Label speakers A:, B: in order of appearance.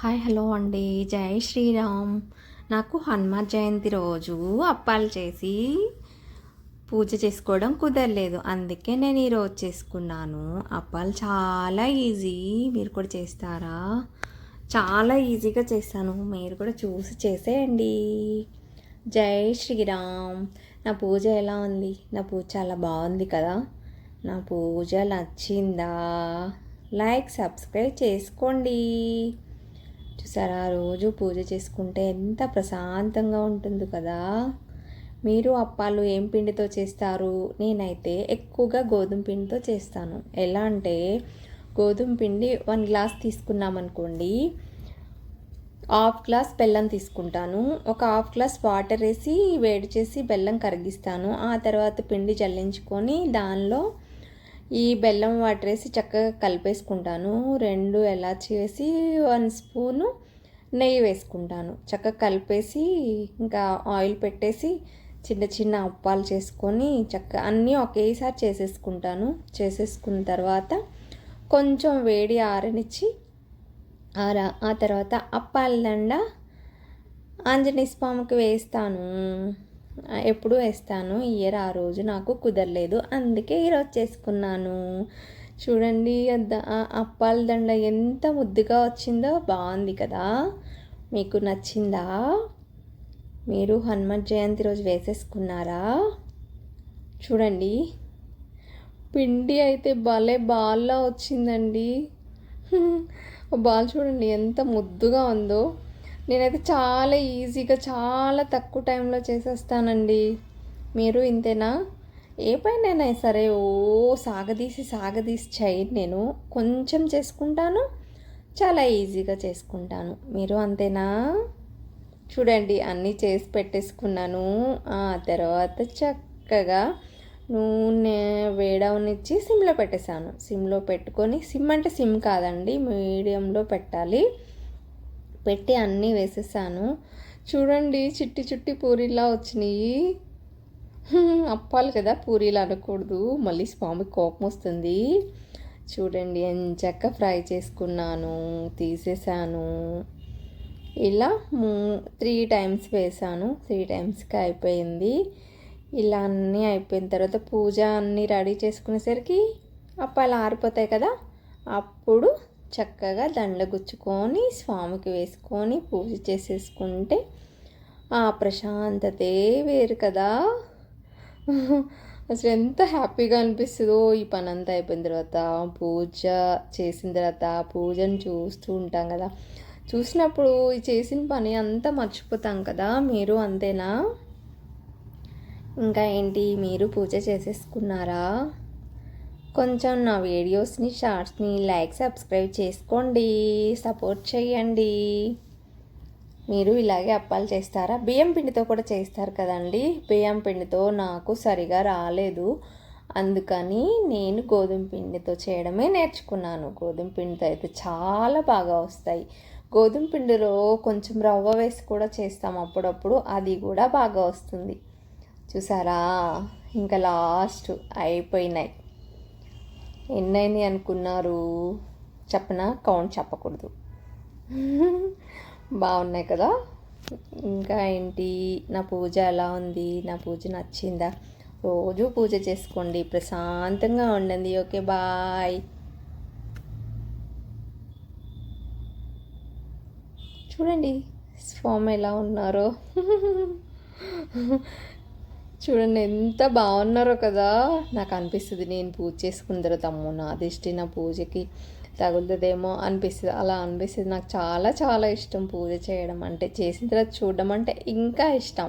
A: Hi hello అండి. జై శ్రీరామ్. నాకు హనుమాన్ జయంతి రోజు అప్పాలు చేసి పూజ చేసుకోవడం కుదరలేదు. అందుకే నేను ఈరోజు చేసుకున్నాను. అప్పాలు చాలా ఈజీ. మీరు కూడా చేస్తారా? చాలా ఈజీగా చేస్తాను. మీరు కూడా చూసి చేసేయండి. జై శ్రీరామ్. నా పూజ ఎలా ఉంది? నా పూజ చాలా బాగుంది కదా. నా పూజ నచ్చిందా? లైక్ సబ్స్క్రైబ్ చేసుకోండి. చూసారా? రోజు పూజ చేసుకుంటే ఎంత ప్రశాంతంగా ఉంటుంది కదా? మీరు అప్పాలు ఏం పిండితో చేస్తారు? నేనైతే ఎక్కువగా గోధుమ పిండితో చేస్తాను. ఎలా అంటే గోధుమ పిండి వన్ గ్లాస్ తీసుకున్నామనుకోండి హాఫ్ గ్లాస్ బెల్లం తీసుకుంటాను. ఒక హాఫ్ గ్లాస్ వాటర్ వేసి వేడి చేసి బెల్లం కరిగిస్తాను. ఆ తర్వాత పిండి చల్లించుకొని దానిలో ఈ బెల్లం వాటర్ వేసి చక్కగా కలిపేసుకుంటాను. రెండు ఎలాచి వేసి వన్ స్పూను నెయ్యి వేసుకుంటాను. చక్కగా కలిపేసి ఇంకా ఆయిల్ పెట్టేసి చిన్న చిన్న అప్పాలు చేసుకొని చక్కగా అన్నీ ఒకేసారి చేసేసుకుంటాను. చేసేసుకున్న తర్వాత కొంచెం వేడి ఆరనిచ్చి ఆర ఆ తర్వాత అప్పాల దండ ఆంజనేయ స్వామికి వేస్తాను. ఎప్పుడు వేస్తాను ఇయర్ ఆ రోజు నాకు కుదరలేదు అందుకే ఈరోజు చేసుకున్నాను. చూడండి అప్పాల దండ ఎంత ముద్దుగా వచ్చిందో బాగుంది కదా. మీకు నచ్చిందా? మీరు హనుమత్ జయంతి రోజు వేసేసుకున్నారా? చూడండి పిండి అయితే భలే బాల్లా వచ్చిందండి. బాల్ చూడండి ఎంత ముద్దుగా ఉందో. నేనైతే చాలా ఈజీగా చాలా తక్కువ టైంలో చేసేస్తానండి. మీరు ఇంతేనా? ఏ పైన సరే ఓ సాగదీసి సాగదీసి చేయను నేను కొంచెం చేసుకుంటాను చాలా ఈజీగా చేసుకుంటాను. మీరు అంతేనా? చూడండి అన్నీ చేసి పెట్టేసుకున్నాను. ఆ తర్వాత చక్కగా నూనె వేడవనిచ్చి సిమ్లో పెట్టేశాను. సిమ్లో పెట్టుకొని సిమ్ అంటే సిమ్ కాదండి మీడియంలో పెట్టాలి. పెట్టి అన్నీ వేసేసాను. చూడండి చిట్టి చుట్టి పూరీలా వచ్చినాయి. అప్పాలి కదా పూరీలు అనకూడదు. మళ్ళీ స్వామికి కోపం వస్తుంది. చూడండి ఎంచక్క ఫ్రై చేసుకున్నాను తీసేసాను. ఇలా త్రీ టైమ్స్ వేసాను. త్రీ టైమ్స్కి అయిపోయింది. ఇలా అన్నీ అయిపోయిన తర్వాత పూజ అన్నీ రెడీ చేసుకునేసరికి అప్పాలు ఆరిపోతాయి కదా అప్పుడు చక్కగా దండగుచ్చుకొని స్వామికి వేసుకొని పూజ చేసేసుకుంటే ఆ ప్రశాంతతే వేరు కదా. అసలు ఎంత హ్యాపీగా అనిపిస్తుందో ఈ పని అంతా అయిపోయిన తర్వాత పూజ చేసిన తర్వాత పూజను చూస్తూ ఉంటాం కదా. చూసినప్పుడు ఈ చేసిన పని అంతా మర్చిపోతాం కదా. మీరు అంతేనా? ఇంకా ఏంటి? మీరు పూజ చేసేసుకున్నారా? కొంచెం నా వీడియోస్ని షార్ట్స్ని లైక్ సబ్స్క్రైబ్ చేసుకోండి. సపోర్ట్ చేయండి. మీరు ఇలాగే అప్పాలు చేస్తారా? బియ్యం పిండితో కూడా చేస్తారు కదండి. బియ్యం పిండితో నాకు సరిగా రాలేదు. అందుకని నేను గోధుమ పిండితో చేయడమే నేర్చుకున్నాను. గోధుమ పిండితో అయితే చాలా బాగా వస్తాయి. గోధుమ పిండిలో కొంచెం రవ్వ వేసి కూడా చేస్తాం అప్పుడప్పుడు. అది కూడా బాగా వస్తుంది. చూసారా? ఇంకా లాస్ట్ అయిపోయినాయి. ఎన్నైనాయి అనుకున్నారు? చెప్పనా? కౌంట్ చెప్పకూడదు. బాగున్నాయి కదా? ఇంకా ఏంటి? నా పూజ ఎలా ఉంది? నా పూజ నచ్చిందా? రోజు పూజ చేసుకోండి. ప్రశాంతంగా ఉండండి. Okay bye. చూడండి స్వామి ఎలా ఉన్నారో. చూడండి ఎంత బాగున్నారో కదా. నాకు అనిపిస్తుంది నేను పూజ చేసుకున్న తర్వాత అమ్మో నా దిష్టి నా పూజకి తగులుతుందేమో అనిపిస్తుంది. అలా అనిపిస్తుంది. నాకు చాలా చాలా ఇష్టం పూజ చేయడం. అంటే చేసిన తర్వాత చూడడం అంటే ఇంకా ఇష్టం.